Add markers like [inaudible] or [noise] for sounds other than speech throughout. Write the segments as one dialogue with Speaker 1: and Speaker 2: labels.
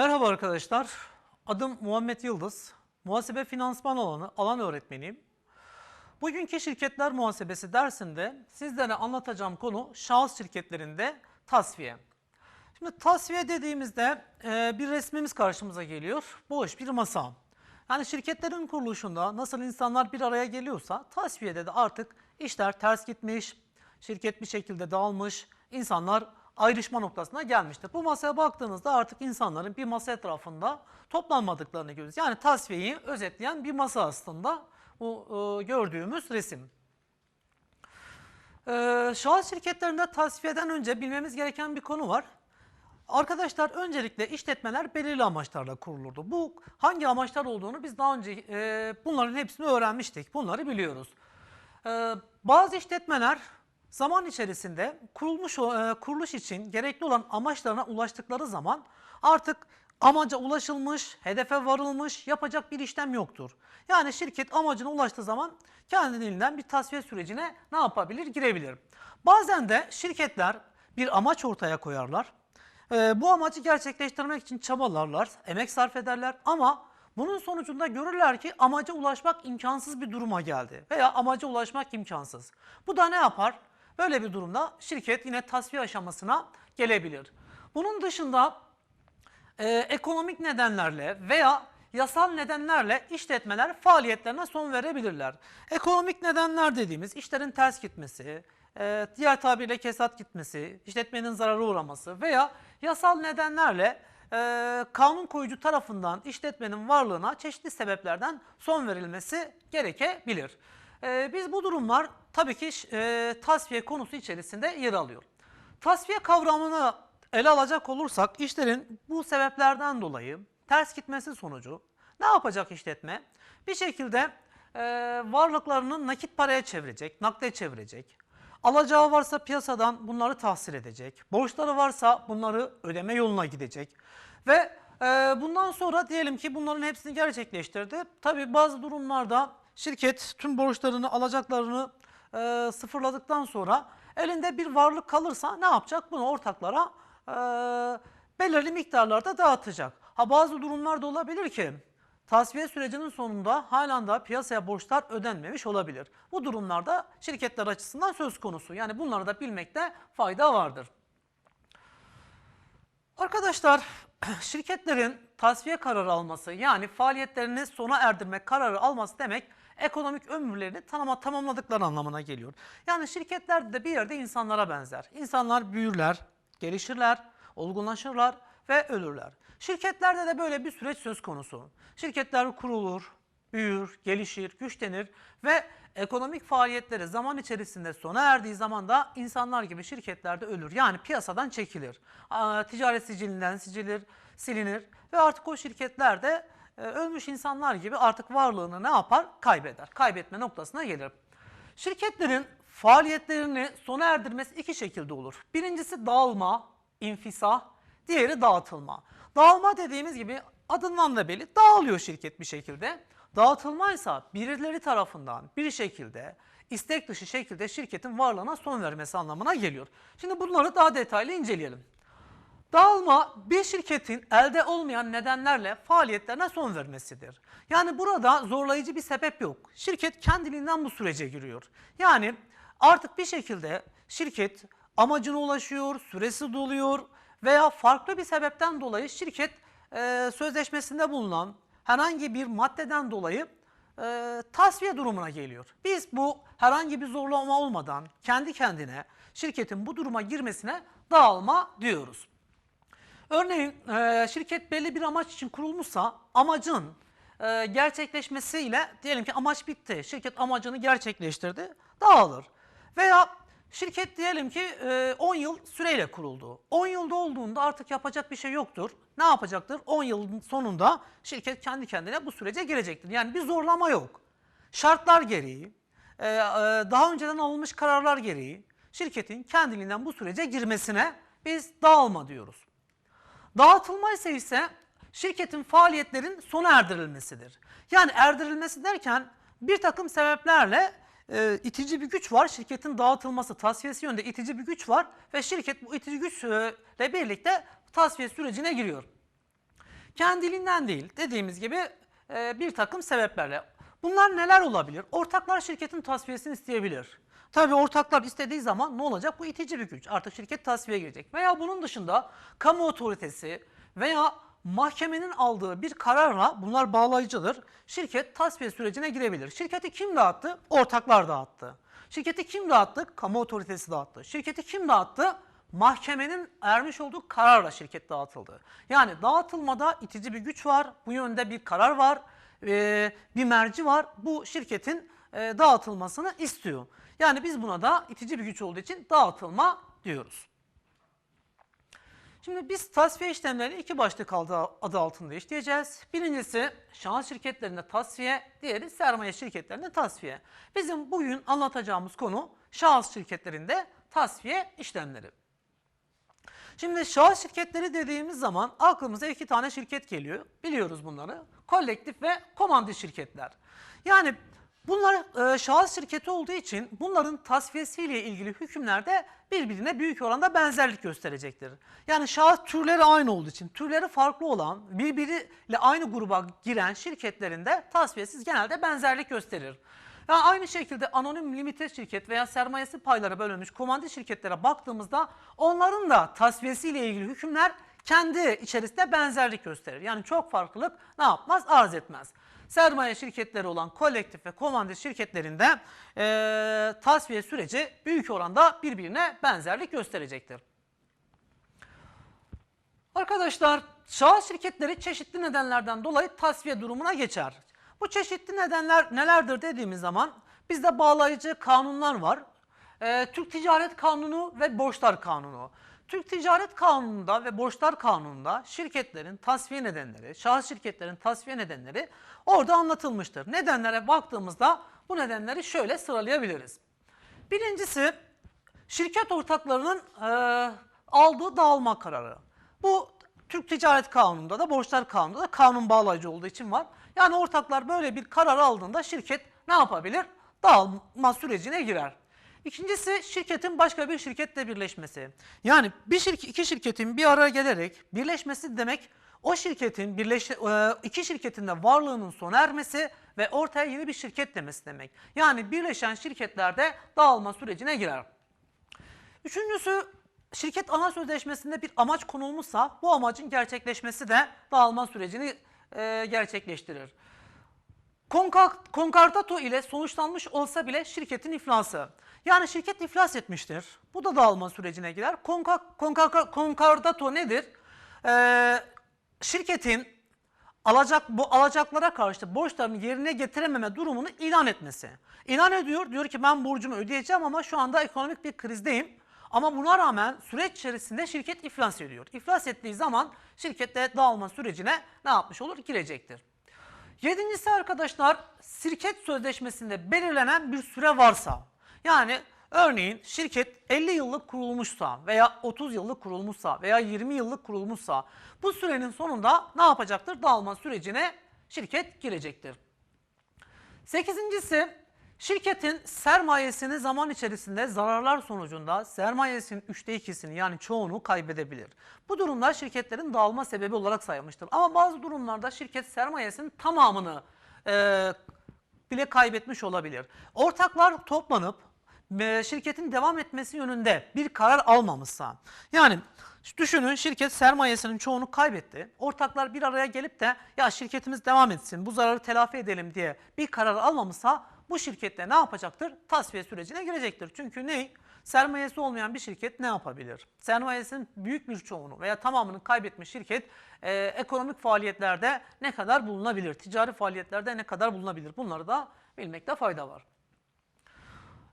Speaker 1: Merhaba arkadaşlar. Adım Muhammed Yıldız. Muhasebe finansman alanı alan öğretmeniyim. Bugünkü şirketler muhasebesi dersinde sizlere anlatacağım konu şahıs şirketlerinde tasfiye. Şimdi tasfiye dediğimizde e, bir resmimiz karşımıza geliyor. Boş bir masa. Yani şirketlerin kuruluşunda nasıl insanlar bir araya geliyorsa tasfiyede de artık işler ters gitmiş, şirket bir şekilde dağılmış, insanlar ayrışma noktasına gelmiştir. Bu masaya baktığınızda artık insanların bir masa etrafında toplanmadıklarını görüyoruz. Yani tasfiyeyi özetleyen bir masa aslında bu e, gördüğümüz resim. Ee, şahıs şirketlerinde tasfiyeden önce bilmemiz gereken bir konu var. Arkadaşlar öncelikle işletmeler belirli amaçlarla kurulurdu. Bu hangi amaçlar olduğunu biz daha önce e, bunların hepsini öğrenmiştik. Bunları biliyoruz. Ee, bazı işletmeler zaman içerisinde kurulmuş e, kuruluş için gerekli olan amaçlarına ulaştıkları zaman artık amaca ulaşılmış, hedefe varılmış, yapacak bir işlem yoktur. Yani şirket amacına ulaştığı zaman kendiliğinden bir tasfiye sürecine ne yapabilir? Girebilir. Bazen de şirketler bir amaç ortaya koyarlar. Ee, bu amacı gerçekleştirmek için çabalarlar, emek sarf ederler ama bunun sonucunda görürler ki amaca ulaşmak imkansız bir duruma geldi veya amaca ulaşmak imkansız. Bu da ne yapar? Böyle bir durumda şirket yine tasfiye aşamasına gelebilir. Bunun dışında e, ekonomik nedenlerle veya yasal nedenlerle işletmeler faaliyetlerine son verebilirler. Ekonomik nedenler dediğimiz işlerin ters gitmesi, e, diğer tabirle kesat gitmesi, işletmenin zarara uğraması veya yasal nedenlerle e, kanun koyucu tarafından işletmenin varlığına çeşitli sebeplerden son verilmesi gerekebilir. E, biz bu durumlar tabii ki e, tasfiye konusu içerisinde yer alıyor. Tasfiye kavramını ele alacak olursak işlerin bu sebeplerden dolayı ters gitmesi sonucu ne yapacak işletme? Bir şekilde e, varlıklarını nakit paraya çevirecek, nakde çevirecek. Alacağı varsa piyasadan bunları tahsil edecek. Borçları varsa bunları ödeme yoluna gidecek. Ve e, bundan sonra diyelim ki bunların hepsini gerçekleştirdi. Tabii bazı durumlarda şirket tüm borçlarını, alacaklarını e, sıfırladıktan sonra elinde bir varlık kalırsa ne yapacak? Bunu ortaklara e, belirli miktarlarda dağıtacak. Ha bazı durumlar da olabilir ki tasfiye sürecinin sonunda halen daha piyasaya borçlar ödenmemiş olabilir. Bu durumlarda şirketler açısından söz konusu. Yani bunları da bilmekte fayda vardır. Arkadaşlar [clears throat] şirketlerin tasfiye kararı alması yani faaliyetlerini sona erdirmek kararı alması demek ekonomik ömürlerini tanıma, tamamladıkları anlamına geliyor. Yani şirketler de bir yerde insanlara benzer. İnsanlar büyürler, gelişirler, olgunlaşırlar ve ölürler. Şirketlerde de böyle bir süreç söz konusu. Şirketler kurulur, büyür, gelişir, güçlenir ve ekonomik faaliyetleri zaman içerisinde sona erdiği zaman da insanlar gibi şirketler de ölür. Yani piyasadan çekilir. Ticaret sicilinden sicilir, silinir ve artık o şirketler de ölmüş insanlar gibi artık varlığını ne yapar? Kaybeder. Kaybetme noktasına gelir. Şirketlerin faaliyetlerini sona erdirmesi iki şekilde olur. Birincisi dağılma, infisah, diğeri dağıtılma. Dağılma dediğimiz gibi adından da belli dağılıyor şirket bir şekilde. Dağıtılmaysa birileri tarafından bir şekilde istek dışı şekilde şirketin varlığına son vermesi anlamına geliyor. Şimdi bunları daha detaylı inceleyelim. Dağılma bir şirketin elde olmayan nedenlerle faaliyetlerine son vermesidir. Yani burada zorlayıcı bir sebep yok. Şirket kendiliğinden bu sürece giriyor. Yani artık bir şekilde şirket amacına ulaşıyor, süresi doluyor veya farklı bir sebepten dolayı şirket e, sözleşmesinde bulunan herhangi bir maddeden dolayı e, tasfiye durumuna geliyor. Biz bu herhangi bir zorlama olmadan kendi kendine şirketin bu duruma girmesine dağılma diyoruz. Örneğin e, şirket belli bir amaç için kurulmuşsa amacın e, gerçekleşmesiyle diyelim ki amaç bitti. Şirket amacını gerçekleştirdi, dağılır. Veya şirket diyelim ki e, 10 yıl süreyle kuruldu. 10 yılda olduğunda artık yapacak bir şey yoktur. Ne yapacaktır? 10 yılın sonunda şirket kendi kendine bu sürece girecektir. Yani bir zorlama yok. Şartlar gereği, e, e, daha önceden alınmış kararlar gereği şirketin kendiliğinden bu sürece girmesine biz dağılma diyoruz. Dağıtılma ise ise şirketin faaliyetlerin sona erdirilmesidir. Yani erdirilmesi derken bir takım sebeplerle e, itici bir güç var. Şirketin dağıtılması, tasfiyesi yönünde itici bir güç var ve şirket bu itici güçle birlikte tasfiye sürecine giriyor. Kendiliğinden değil. Dediğimiz gibi e, bir takım sebeplerle. Bunlar neler olabilir? Ortaklar şirketin tasfiyesini isteyebilir. Tabii ortaklar istediği zaman ne olacak? Bu itici bir güç. Artık şirket tasfiyeye girecek. Veya bunun dışında kamu otoritesi veya mahkemenin aldığı bir kararla bunlar bağlayıcıdır. Şirket tasfiye sürecine girebilir. Şirketi kim dağıttı? Ortaklar dağıttı. Şirketi kim dağıttı? Kamu otoritesi dağıttı. Şirketi kim dağıttı? Mahkemenin ermiş olduğu kararla şirket dağıtıldı. Yani dağıtılmada itici bir güç var. Bu yönde bir karar var. bir merci var. Bu şirketin dağıtılmasını istiyor. Yani biz buna da itici bir güç olduğu için dağıtılma diyoruz. Şimdi biz tasfiye işlemlerini iki başlık adı, altında işleyeceğiz. Birincisi şahıs şirketlerinde tasfiye, diğeri sermaye şirketlerinde tasfiye. Bizim bugün anlatacağımız konu şahıs şirketlerinde tasfiye işlemleri. Şimdi şahıs şirketleri dediğimiz zaman aklımıza iki tane şirket geliyor. Biliyoruz bunları. Kolektif ve komandit şirketler. Yani bunlar e, şahıs şirketi olduğu için bunların tasfiyesiyle ilgili hükümler de birbirine büyük oranda benzerlik gösterecektir. Yani şahıs türleri aynı olduğu için türleri farklı olan birbiriyle aynı gruba giren şirketlerin de tasfiyesiz genelde benzerlik gösterir. Ya aynı şekilde anonim limited şirket veya sermayesi payları bölünmüş komandit şirketlere baktığımızda onların da tasfiyesiyle ilgili hükümler kendi içerisinde benzerlik gösterir. Yani çok farklılık ne yapmaz? Arz etmez. Sermaye şirketleri olan kolektif ve komandit şirketlerinde eee tasfiye süreci büyük oranda birbirine benzerlik gösterecektir. Arkadaşlar şahıs şirketleri çeşitli nedenlerden dolayı tasfiye durumuna geçer. Bu çeşitli nedenler nelerdir dediğimiz zaman bizde bağlayıcı kanunlar var. Ee, Türk Ticaret Kanunu ve Borçlar Kanunu. Türk Ticaret Kanunu'nda ve Borçlar Kanunu'nda şirketlerin tasfiye nedenleri, şahıs şirketlerin tasfiye nedenleri orada anlatılmıştır. Nedenlere baktığımızda bu nedenleri şöyle sıralayabiliriz. Birincisi şirket ortaklarının e, aldığı dağılma kararı. Bu Türk Ticaret Kanunu'nda da Borçlar Kanunu'nda da kanun bağlayıcı olduğu için var. Yani ortaklar böyle bir karar aldığında şirket ne yapabilir? Dağılma sürecine girer. İkincisi şirketin başka bir şirketle birleşmesi. Yani bir şirket, iki şirketin bir araya gelerek birleşmesi demek o şirketin birleş, e, iki şirketin de varlığının sona ermesi ve ortaya yeni bir şirket demesi demek. Yani birleşen şirketlerde dağılma sürecine girer. Üçüncüsü şirket ana sözleşmesinde bir amaç konulmuşsa bu amacın gerçekleşmesi de dağılma sürecini e, gerçekleştirir. Konkordato ile sonuçlanmış olsa bile şirketin iflası. Yani şirket iflas etmiştir. Bu da dağılma sürecine girer. Konkordato nedir? Ee, şirketin alacak bu alacaklara karşı borçlarını yerine getirememe durumunu ilan etmesi. İlan ediyor, diyor ki ben borcumu ödeyeceğim ama şu anda ekonomik bir krizdeyim. Ama buna rağmen süreç içerisinde şirket iflas ediyor. İflas ettiği zaman şirkette dağılma sürecine ne yapmış olur? Girecektir. Yedincisi arkadaşlar şirket sözleşmesinde belirlenen bir süre varsa yani örneğin şirket 50 yıllık kurulmuşsa veya 30 yıllık kurulmuşsa veya 20 yıllık kurulmuşsa bu sürenin sonunda ne yapacaktır? Dağılma sürecine şirket girecektir. Sekizincisi şirketin sermayesini zaman içerisinde zararlar sonucunda sermayesinin üçte ikisini yani çoğunu kaybedebilir. Bu durumlar şirketlerin dağılma sebebi olarak sayılmıştır. Ama bazı durumlarda şirket sermayesinin tamamını e, bile kaybetmiş olabilir. Ortaklar toplanıp e, şirketin devam etmesi yönünde bir karar almamışsa yani düşünün şirket sermayesinin çoğunu kaybetti. Ortaklar bir araya gelip de ya şirketimiz devam etsin bu zararı telafi edelim diye bir karar almamışsa bu şirkette ne yapacaktır? Tasfiye sürecine girecektir. Çünkü ne? Sermayesi olmayan bir şirket ne yapabilir? Sermayesinin büyük bir çoğunu veya tamamını kaybetmiş şirket e, ekonomik faaliyetlerde ne kadar bulunabilir? Ticari faaliyetlerde ne kadar bulunabilir? Bunları da bilmekte fayda var.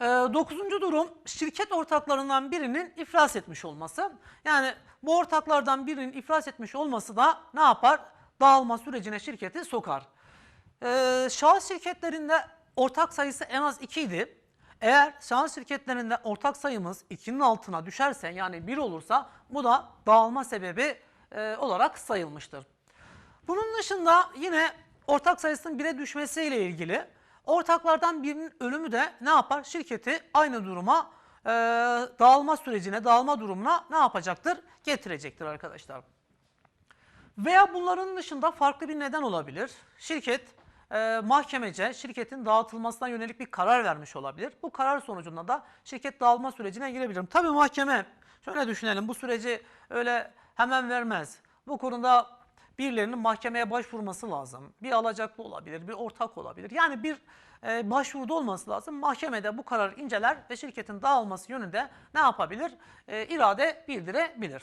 Speaker 1: Ee, dokuzuncu durum şirket ortaklarından birinin iflas etmiş olması. Yani bu ortaklardan birinin iflas etmiş olması da ne yapar? Dağılma sürecine şirketi sokar. Ee, şahıs şirketlerinde ortak sayısı en az 2 idi. Eğer şahıs şirketlerinde ortak sayımız 2'nin altına düşerse yani 1 olursa bu da dağılma sebebi e, olarak sayılmıştır. Bunun dışında yine ortak sayısının 1'e düşmesiyle ilgili ortaklardan birinin ölümü de ne yapar? Şirketi aynı duruma e, dağılma sürecine, dağılma durumuna ne yapacaktır? Getirecektir arkadaşlar. Veya bunların dışında farklı bir neden olabilir. Şirket e, mahkemece şirketin dağıtılmasına yönelik bir karar vermiş olabilir. Bu karar sonucunda da şirket dağılma sürecine girebilir. Tabii mahkeme şöyle düşünelim bu süreci öyle hemen vermez. Bu konuda birilerinin mahkemeye başvurması lazım. Bir alacaklı olabilir, bir ortak olabilir. Yani bir e, başvuruda olması lazım. Mahkemede bu kararı inceler ve şirketin dağılması yönünde ne yapabilir? E, irade bildirebilir.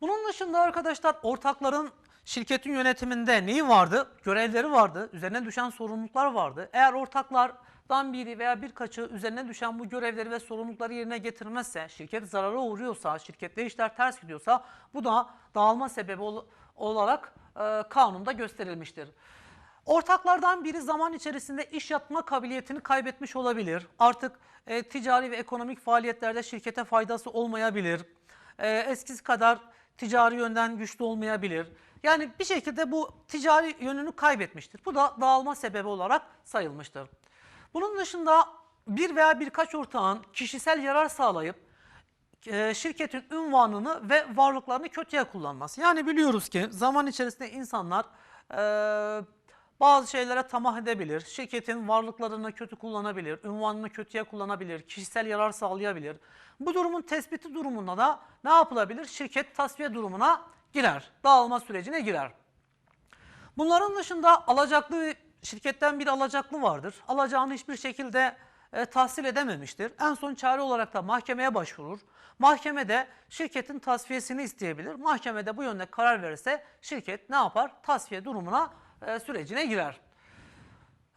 Speaker 1: Bunun dışında arkadaşlar ortakların şirketin yönetiminde neyi vardı? Görevleri vardı, üzerine düşen sorumluluklar vardı. Eğer ortaklardan biri veya birkaçı üzerine düşen bu görevleri ve sorumlulukları yerine getirmezse, şirket zarara uğruyorsa, şirkette işler ters gidiyorsa bu da dağılma sebebi ol- olarak e, kanunda gösterilmiştir. Ortaklardan biri zaman içerisinde iş yapma kabiliyetini kaybetmiş olabilir. Artık e, ticari ve ekonomik faaliyetlerde şirkete faydası olmayabilir. E, eskisi kadar ticari yönden güçlü olmayabilir. Yani bir şekilde bu ticari yönünü kaybetmiştir. Bu da dağılma sebebi olarak sayılmıştır. Bunun dışında bir veya birkaç ortağın kişisel yarar sağlayıp e, şirketin ünvanını ve varlıklarını kötüye kullanması. Yani biliyoruz ki zaman içerisinde insanlar e, bazı şeylere tamah edebilir, şirketin varlıklarını kötü kullanabilir, ünvanını kötüye kullanabilir, kişisel yarar sağlayabilir. Bu durumun tespiti durumunda da ne yapılabilir? Şirket tasfiye durumuna girer, dağılma sürecine girer. Bunların dışında alacaklı şirketten bir alacaklı vardır. Alacağını hiçbir şekilde e, tahsil edememiştir. En son çare olarak da mahkemeye başvurur. Mahkemede şirketin tasfiyesini isteyebilir. Mahkemede bu yönde karar verirse şirket ne yapar? Tasfiye durumuna e, sürecine girer.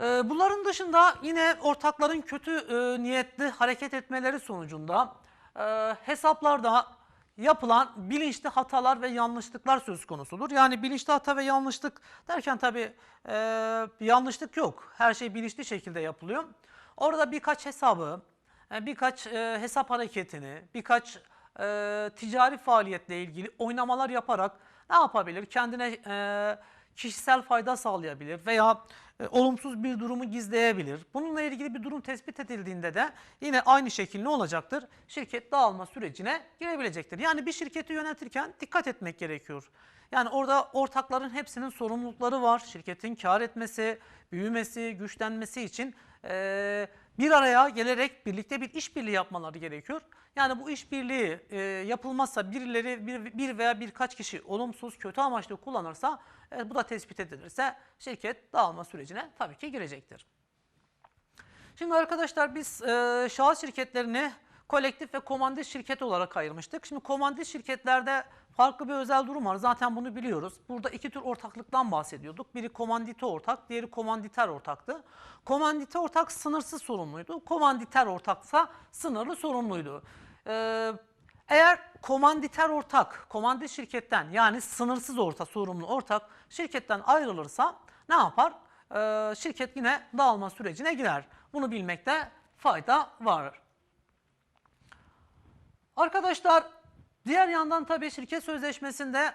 Speaker 1: Ee, Bunların dışında yine ortakların kötü e, niyetli hareket etmeleri sonucunda e, hesaplarda yapılan bilinçli hatalar ve yanlışlıklar söz konusudur. Yani bilinçli hata ve yanlışlık derken tabii e, yanlışlık yok. Her şey bilinçli şekilde yapılıyor. Orada birkaç hesabı, e, birkaç e, hesap hareketini, birkaç e, ticari faaliyetle ilgili oynamalar yaparak ne yapabilir? Kendine e, kişisel fayda sağlayabilir veya e, olumsuz bir durumu gizleyebilir. Bununla ilgili bir durum tespit edildiğinde de yine aynı şekil ne olacaktır? Şirket dağılma sürecine girebilecektir. Yani bir şirketi yönetirken dikkat etmek gerekiyor. Yani orada ortakların hepsinin sorumlulukları var. Şirketin kar etmesi, büyümesi, güçlenmesi için e, bir araya gelerek birlikte bir işbirliği yapmaları gerekiyor. Yani bu işbirliği e, yapılmazsa birileri bir, bir veya birkaç kişi olumsuz, kötü amaçlı kullanırsa e, bu da tespit edilirse şirket dağılma sürecine tabii ki girecektir. Şimdi arkadaşlar biz e, şahıs şirketlerini kolektif ve komandit şirket olarak ayırmıştık. Şimdi komandit şirketlerde farklı bir özel durum var. Zaten bunu biliyoruz. Burada iki tür ortaklıktan bahsediyorduk. Biri komandite ortak, diğeri komanditer ortaktı. Komandite ortak sınırsız sorumluydu. Komanditer ortaksa sınırlı sorumluydu. Ee, eğer komanditer ortak, komandit şirketten yani sınırsız orta sorumlu ortak şirketten ayrılırsa ne yapar? Ee, şirket yine dağılma sürecine girer. Bunu bilmekte fayda var. Arkadaşlar diğer yandan tabii şirket sözleşmesinde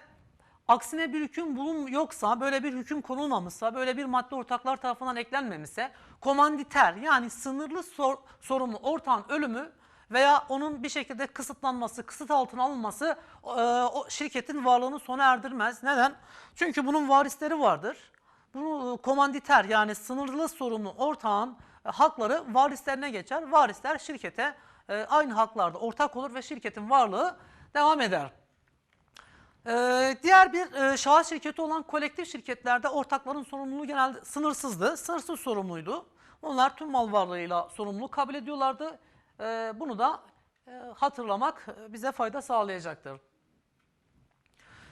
Speaker 1: aksine bir hüküm bulun yoksa, böyle bir hüküm konulmamışsa, böyle bir madde ortaklar tarafından eklenmemişse komanditer yani sınırlı sor- sorumlu ortağın ölümü veya onun bir şekilde kısıtlanması, kısıt altına alınması e, o şirketin varlığını sona erdirmez. Neden? Çünkü bunun varisleri vardır. Bu e, komanditer yani sınırlı sorumlu ortağın e, hakları varislerine geçer. Varisler şirkete e, aynı haklarda ortak olur ve şirketin varlığı devam eder. Ee, diğer bir e, şahıs şirketi olan kolektif şirketlerde ortakların sorumluluğu genelde sınırsızdı. Sınırsız sorumluydu. Onlar tüm mal varlığıyla sorumluluğu kabul ediyorlardı. Ee, bunu da e, hatırlamak e, bize fayda sağlayacaktır.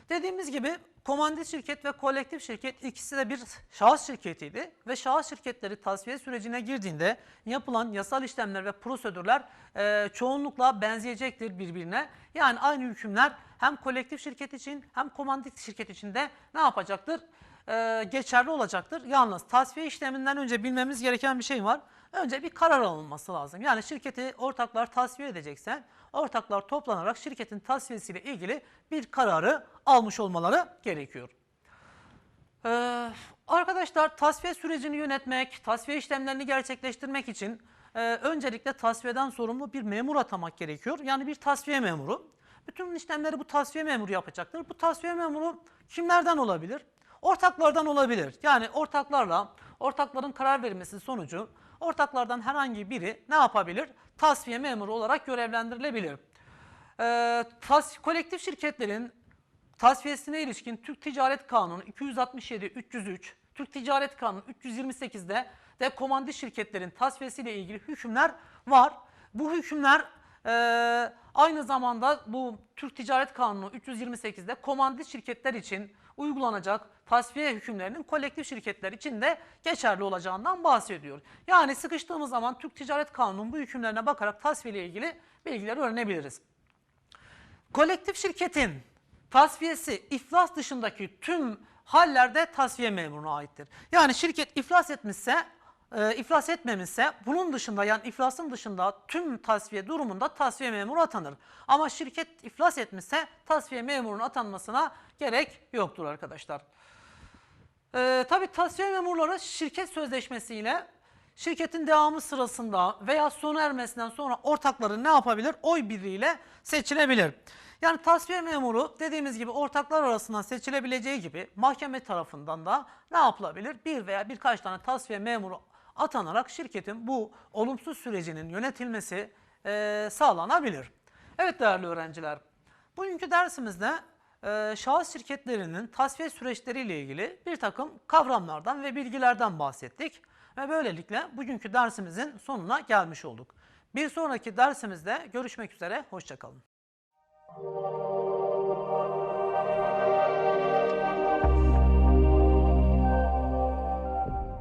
Speaker 1: Dediğimiz gibi komandit şirket ve kolektif şirket ikisi de bir şahıs şirketiydi ve şahıs şirketleri tasfiye sürecine girdiğinde yapılan yasal işlemler ve prosedürler e, çoğunlukla benzeyecektir birbirine. Yani aynı hükümler hem kolektif şirket için hem komandit şirket için de ne yapacaktır? E, geçerli olacaktır. Yalnız tasfiye işleminden önce bilmemiz gereken bir şey var. Önce bir karar alınması lazım. Yani şirketi ortaklar tasfiye edecekse ortaklar toplanarak şirketin tasfiyesiyle ilgili bir kararı almış olmaları gerekiyor. Ee, arkadaşlar tasfiye sürecini yönetmek, tasfiye işlemlerini gerçekleştirmek için e, öncelikle tasfiyeden sorumlu bir memur atamak gerekiyor. Yani bir tasfiye memuru. Bütün işlemleri bu tasfiye memuru yapacaktır. Bu tasfiye memuru kimlerden olabilir? Ortaklardan olabilir. Yani ortaklarla, ortakların karar vermesi sonucu ortaklardan herhangi biri ne yapabilir? Tasfiye memuru olarak görevlendirilebilir. Ee, tas, kolektif şirketlerin tasfiyesine ilişkin Türk Ticaret Kanunu 267 303, Türk Ticaret Kanunu 328'de de komandi şirketlerin tasfiyesiyle ilgili hükümler var. Bu hükümler e, aynı zamanda bu Türk Ticaret Kanunu 328'de komandi şirketler için uygulanacak tasfiye hükümlerinin kolektif şirketler için de geçerli olacağından bahsediyor. Yani sıkıştığımız zaman Türk Ticaret Kanunu'nun bu hükümlerine bakarak tasfiye ile ilgili bilgileri öğrenebiliriz. Kolektif şirketin tasfiyesi iflas dışındaki tüm hallerde tasfiye memuruna aittir. Yani şirket iflas etmişse, e, iflas etmemişse bunun dışında yani iflasın dışında tüm tasfiye durumunda tasfiye memuru atanır. Ama şirket iflas etmişse tasfiye memurunun atanmasına gerek yoktur arkadaşlar. Ee, tabii tasfiye memurları şirket sözleşmesiyle şirketin devamı sırasında veya sona ermesinden sonra ortakları ne yapabilir? Oy birliğiyle seçilebilir. Yani tasfiye memuru dediğimiz gibi ortaklar arasından seçilebileceği gibi mahkeme tarafından da ne yapılabilir? Bir veya birkaç tane tasfiye memuru atanarak şirketin bu olumsuz sürecinin yönetilmesi e, sağlanabilir. Evet değerli öğrenciler, bugünkü dersimizde e, şahıs şirketlerinin tasfiye süreçleriyle ilgili bir takım kavramlardan ve bilgilerden bahsettik. Ve böylelikle bugünkü dersimizin sonuna gelmiş olduk. Bir sonraki dersimizde görüşmek üzere, hoşçakalın.